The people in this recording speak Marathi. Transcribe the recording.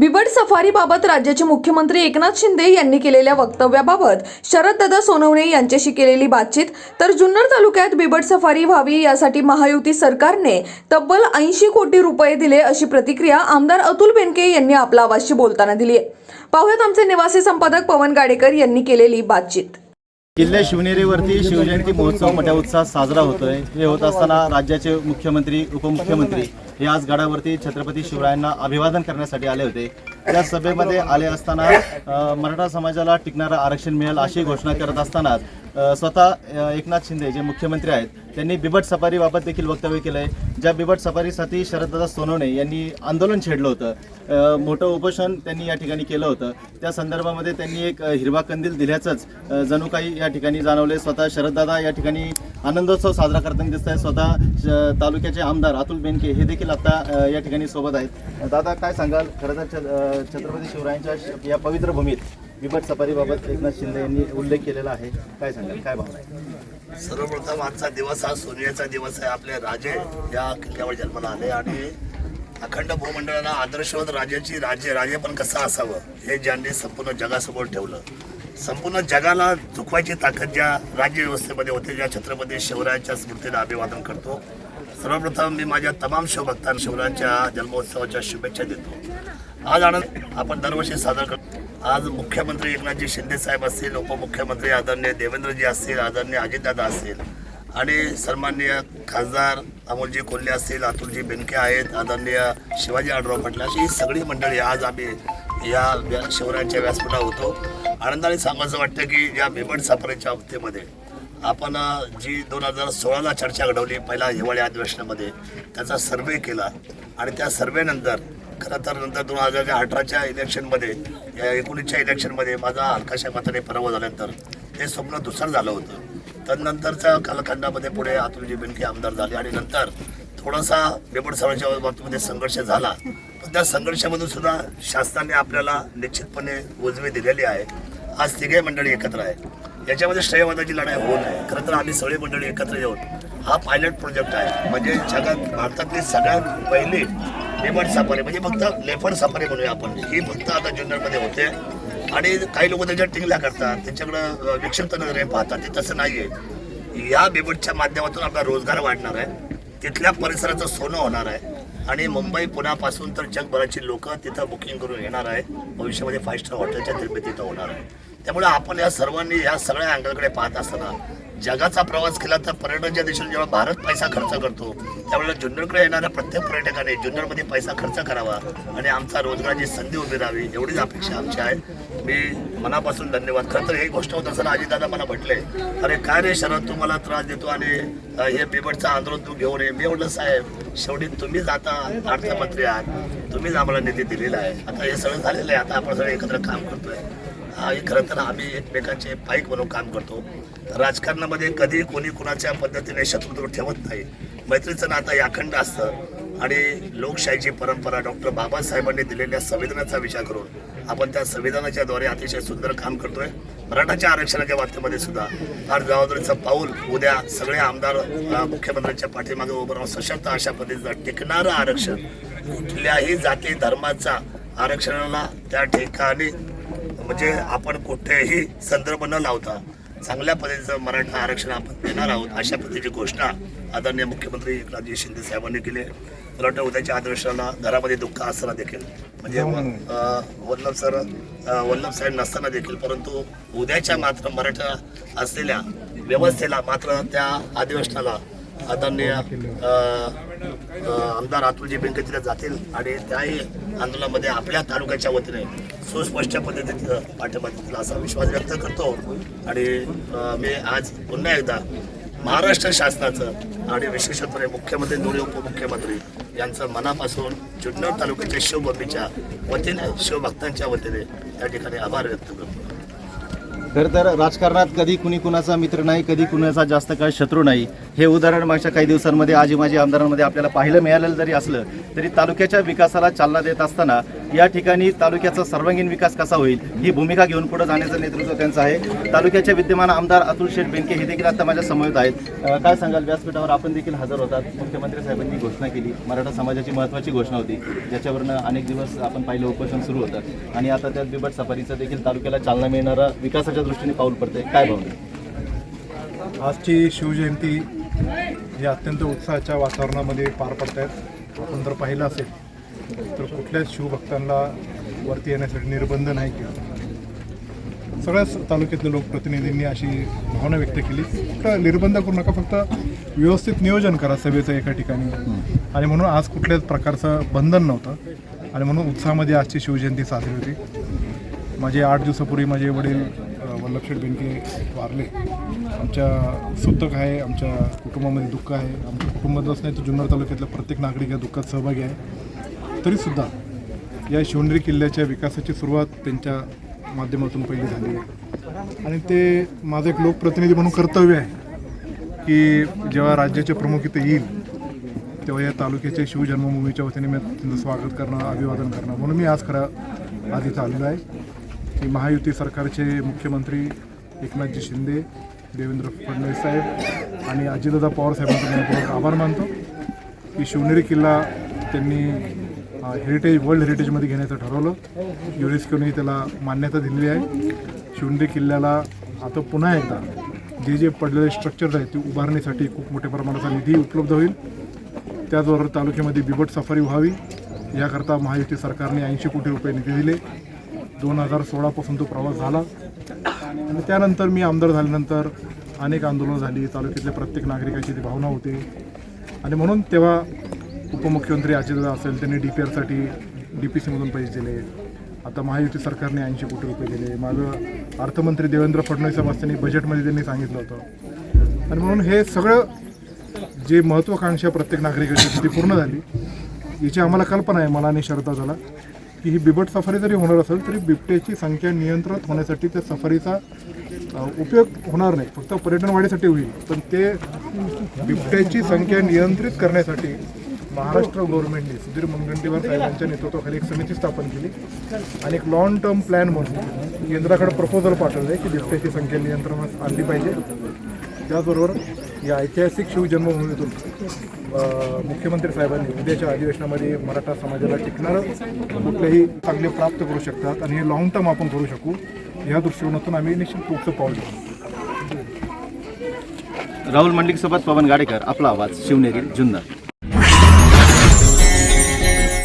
बिबट सफारीबाबत राज्याचे मुख्यमंत्री एकनाथ शिंदे यांनी केलेल्या वक्तव्याबाबत शरददादा सोनवणे यांच्याशी केलेली बातचीत तर जुन्नर तालुक्यात बिबट सफारी व्हावी यासाठी महायुती सरकारने तब्बल ऐंशी कोटी रुपये दिले अशी प्रतिक्रिया आमदार अतुल बेनके यांनी आपला आवाजशी बोलताना दिली आहे. पाहुयात आमचे निवासी संपादक पवन गाडेकर यांनी केलेली बातचीत. किल्ले शिवनेरीवरती शिवजयंती महोत्सव मोठ्या उत्साहात साजरा होतोय. हे होत असताना राज्याचे मुख्यमंत्री उपमुख्यमंत्री हे आज गडावरती छत्रपती शिवरायांना अभिवादन करण्यासाठी आले होते. त्या सभेमध्ये आले असताना मराठा समाजाला टिकणारं आरक्षण मिळेल अशी घोषणा करत असतानाच स्वतः एकनाथ शिंदे जे मुख्यमंत्री आहेत त्यांनी बिबट सफारीबाबत देखील वक्तव्य केलं आहे ज्या बिबट सफारीसाठी शरददादा सोनवणे यांनी आंदोलन छेडलं होतं. मोठं उपोषण त्यांनी या ठिकाणी केलं होतं. त्या संदर्भामध्ये त्यांनी एक हिरवा कंदील दिल्याचंच जणू काही या ठिकाणी जाणवले स्वतः शरददादा या ठिकाणी आनंदोत्सव साजरा करताना दिसत आहे स्वतः तालुक्याचे आमदार अतुल बेनके हे देखील आता या ठिकाणी सोबत आहेत. दादा काय सांगाल? खरं तर छत्रपती शिवरायांच्या या पवित्र भूमीत बिबट सफारीबाबत एकनाथ शिंदे यांनी उल्लेख केलेला आहे. काय सांगाल? काय भावना आहे? सर्वप्रथम आजचा दिवस हा सोनियाचा दिवस आहे. आपले राजे या किल्ल्यावर जन्माला आले आणि अखंड भूमंडळाला आदर्शवत राजाची राज्य राजे पण कसं असावं हे ज्यांनी संपूर्ण जगासमोर ठेवलं. संपूर्ण जगाला चुकवायची ताकद ज्या राज्य व्यवस्थेमध्ये होते ज्या छत्रपती शिवरायांच्या स्मृतीला अभिवादन करतो. सर्वप्रथम मी माझ्या तमाम शिवभक्तांना शिवरायांच्या जन्मोत्सवाच्या शुभेच्छा देतो. आज आनंद आपण दरवर्षी सादर करतो. आज मुख्यमंत्री एकनाथजी शिंदे साहेब असतील उपमुख्यमंत्री आदरणीय देवेंद्रजी असतील आदरणीय अजितदादा असतील आणि सन्माननीय खासदार अमोलजी कोल्हे असतील अतुलजी बेनके आहेत आदरणीय शिवाजी आढराव पाटील अशी ही सगळी मंडळी आज आम्ही या व्या- शिवरायांच्या व्यासपीठा होतो. आनंदाने सांगायचं वाटतं की या भीमट सापरेच्या बाबतीमध्ये आपण जी दोन हजार सोळाला चर्चा घडवली पहिला हिवाळी अधिवेशनामध्ये त्याचा सर्वे केला आणि त्या सर्वेनंतर खरं तर नंतर दोन हजार अठराच्या इलेक्शनमध्ये या एकोणीसच्या इलेक्शनमध्ये माझा हलकाशा मताने पराभव झाल्यानंतर हे स्वप्न दुसरं झालं होतं. त्यानंतरच्या कालखंडामध्ये पुढे अतुलजी बेनके आमदार झाले आणि नंतर थोडासा बिबट सभेच्या बाबतीमध्ये संघर्ष झाला. पण त्या संघर्षामधून सुद्धा शासनाने आपल्याला निश्चितपणे उजवी दिलेली आहे. आज तिघे मंडळी एकत्र आहे. याच्यामध्ये श्रेयवादाची लढाई होऊ नये खरं तर आम्ही सगळे मंडळी एकत्र येऊन हा पायलट प्रोजेक्ट आहे. म्हणजे जगात भारतातली सगळ्यात पहिली लेबर सफारी म्हणजे फक्त लेफर सफारी म्हणूया आपण. ही फक्त आता जुन्नरमध्ये होते. आणि काही लोक त्याच्या टिंगल्या करतात. त्यांच्याकडं विक्षिप्त नजरे पाहतात. ते तसं नाही आहे या बिबटच्या माध्यमातून आपला रोजगार वाढणार आहे. तिथल्या परिसराचं सोनं होणार आहे. आणि मुंबई पुण्यापासून तर जगभराची लोक तिथं बुकिंग करून येणार आहे. भविष्यामध्ये फाईव्ह स्टार हॉटेलच्या निर्मिती तिथं होणार आहे. त्यामुळे आपण या सर्वांनी या सगळ्या अँगलकडे पाहत असताना जगाचा प्रवास केला तर पर्यटनच्या दिशेने जेव्हा भारत पैसा खर्च करतो त्यावेळेला जुन्नरकडे येणाऱ्या प्रत्येक पर्यटकाने जुन्नरमध्ये पैसा खर्च करावा आणि आमचा रोजगाराची संधी उभी राहावी एवढीच अपेक्षा आमची आहे. मी मनापासून धन्यवाद खरं तर ही गोष्ट होत असताना अजितदादा मला म्हटले अरे काय रे शरद तुम्हाला त्रास देतो आणि हे बिबटचं आंदोलन तू घेऊन ये. मी म्हटलं साहेब शेवटी तुम्हीच आता अर्थमंत्री आहात. तुम्हीच आम्हाला निधी दिलेला आहे. आता हे सगळं झालेलं आहे. आता आपण सगळं एकत्र काम करतोय. खरं तर आम्ही एकमेकांचे पाईक म्हणून काम करतो. राजकारणामध्ये कधी कोणी कुणाच्या पद्धतीने शत्रुत्व ठेवत नाही. मैत्रीचं नातं याखंड अखंड असतं. आणि लोकशाहीची परंपरा डॉक्टर बाबासाहेबांनी दिलेल्या संविधानाचा विचार करून आपण त्या संविधानाच्या द्वारे अतिशय सुंदर काम करतोय. मराठाच्या आरक्षणाच्या बाबतीमध्ये सुद्धा फार जबाबदारीचं पाऊल उद्या सगळे आमदार मुख्यमंत्र्यांच्या पाठीमागे उभं राहून सशक्त अशा पद्धतीचं टिकणारं आरक्षण कुठल्याही जाती धर्माचा आरक्षणाला त्या ठिकाणी म्हणजे आपण कुठेही संदर्भ न लावता चांगल्या पद्धतीचं मराठा आरक्षण आपण देणार आहोत अशा पद्धतीची घोषणा आदरणीय मुख्यमंत्री एकनाथजी शिंदे साहेबांनी केली. मला वाटतं उद्याच्या अधिवेशनाला घरामध्ये दुःख असताना देखील म्हणजे अं, वल्लभ सर वल्लभ साहेब नसताना देखील परंतु उद्याच्या मात्र मराठा असलेल्या व्यवस्थेला मात्र त्या अधिवेशनाला आदरणीय आमदार अतुलजी बेनके तिथे जातील आणि त्याही आंदोलनामध्ये आपल्या तालुक्याच्या वतीने सुस्पष्ट पद्धतीनं पाठिंबा देतील असा विश्वास व्यक्त करतो. आणि मी आज पुन्हा एकदा महाराष्ट्र शासनाचं आणि विशेषत्वे मुख्यमंत्री दोन्ही उपमुख्यमंत्री यांचं मनापासून जुन्नर तालुक्याच्या शिवभूमीच्या वतीने शिवभक्तांच्या वतीने त्या ठिकाणी आभार व्यक्त करतो. खरं तर राजकारणात कधी कुणी कुणाचा मित्र नाही कधी कुणाचा जास्त काळ शत्रू नाही. हे उदाहरण मागच्या काही दिवसांमध्ये आजी माजी आमदारांमध्ये आपल्याला पाहायला मिळालेलं जरी असलं तरी तालुक्याच्या विकासाला चालना देत असताना या ठिकाणी तालुक्याचा सर्वांगीण विकास कसा होईल ही भूमिका घेऊन पुढे जाण्याचं नेतृत्व त्यांचं आहे. तालुक्याचे विद्यमान आमदार अतुल शेठ बेनके हे देखील आता माझ्या समवेत आहेत. काय सांगाल? व्यासपीठावर आपण देखील हजर होतात. मुख्यमंत्री साहेबांनी घोषणा केली. मराठा समाजाची महत्त्वाची घोषणा होती. ज्याच्यावरनं अनेक दिवस आपण पाहिलं उपोषण सुरू होतं. आणि आता त्यात बिबट सफारीचं देखील तालुक्याला चालना मिळणारा विकासाच्या दृष्टीने पाऊल पडते काय भावना आजची शिवजयंती ही अत्यंत उत्साहाच्या वातावरणामध्ये पार पडत आहेत आपण जर पाहिलं असेल तर कुठल्याच शिवभक्तांना वरती येण्यासाठी निर्बंध नाही केला. सगळ्याच तालुक्यातल्या लोकप्रतिनिधींनी अशी भावना व्यक्त केली फक्त निर्बंध करू नका फक्त व्यवस्थित नियोजन करा सभेचं एका ठिकाणी. आणि म्हणून आज कुठल्याच प्रकारचं बंधन नव्हतं. आणि म्हणून उत्साहामध्ये आजची शिवजयंती साजरी होती. माझे आठ दिवसापूर्वी माझे वडील वल्लभशेठ बेनके वारले. आमच्या सुतक आहे आमच्या कुटुंबामध्ये दुःख आहे. आमच्या कुटुंबातच नाही तर जुन्नर तालुक्यातल्या प्रत्येक नागरिक या दुःखात सहभागी आहे. तरीसुद्धा या शिवनेरी किल्ल्याच्या विकासाची सुरुवात त्यांच्या माध्यमातून पहिली झाली आहे. आणि ते माझं एक लोकप्रतिनिधी म्हणून कर्तव्य आहे की जेव्हा राज्याचे प्रमुख इथे येईल तेव्हा या तालुक्याच्या शिवजन्मभूमीच्या वतीने मी त्यांचं स्वागत करणं अभिवादन करणं म्हणून मी आज खरं आज इथं आलेलो आहे. की महायुती सरकारचे मुख्यमंत्री एकनाथजी शिंदे देवेंद्र फडणवीस साहेब आणि अजितदादा पवार साहेबांचा मी आभार मानतो की शिवनेरी किल्ला त्यांनी हेरिटेज वर्ल्ड हेरिटेजमध्ये घेण्याचं ठरवलं. युनेस्कोने त्याला मान्यता दिलेली आहे. शिवनेरी किल्ल्याला आता पुन्हा एकदा जे जे पडलेले स्ट्रक्चर्स आहेत ते उभारण्यासाठी खूप मोठ्या प्रमाणाचा निधी उपलब्ध होईल. त्याचबरोबर तालुक्यामध्ये बिबट सफारी व्हावी. याकरता महायुती सरकारने ऐंशी कोटी रुपये निधी दिले. दोन हजार सोळापासून तो प्रवास झाला. आणि त्यानंतर मी आमदार झाल्यानंतर अनेक आंदोलनं झाली. तालुक्यातल्या प्रत्येक नागरिकाची ती भावना होते. आणि म्हणून तेव्हा उपमुख्यमंत्री अजितदादा असेल त्यांनी डी पी आरसाठी डी पी सीमधून पैसे दिले. आता महायुती सरकारने ऐंशी कोटी रुपये दिले. माझं अर्थमंत्री देवेंद्र फडणवीस साहेब बजेटमध्ये त्यांनी सांगितलं होतं. आणि म्हणून हे सगळं जे महत्त्वाकांक्षा प्रत्येक नागरिकाची ती पूर्ण झाली. याची आम्हाला कल्पना आहे. मला आणि झाला की ही बिबट सफारी जरी होणार असेल तरी बिबट्याची संख्या नियंत्रित होण्यासाठी त्या सफारीचा उपयोग होणार नाही. फक्त पर्यटन वाढीसाठी होईल. पण ते बिबट्याची संख्या नियंत्रित करण्यासाठी महाराष्ट्र गव्हर्नमेंटने सुधीर मुनगंटीवार साहेबांच्या नेतृत्वाखाली एक समिती स्थापन केली आणि एक लॉंग टर्म प्लॅन म्हणून केंद्राकडे प्रपोजल पाठवलं आहे की बिबट्याची संख्या नियंत्रणात आणली पाहिजे. त्याचबरोबर या ऐतिहासिक शिवजन्मभूमीतून मुख्यमंत्री साहेबांनी उद्याच्या अधिवेशनामध्ये मराठा समाजाला टिकणारं कुठलेही चांगले प्राप्त करू शकतात आणि हे लॉंग टर्म आपण करू शकू या दृष्टिकोनातून आम्ही निश्चित पुढचं पाऊल घेऊ. राहुल मंडलिक सोबत पवन गाडेकर आपला आवाज शिवनेरी जुन्नर.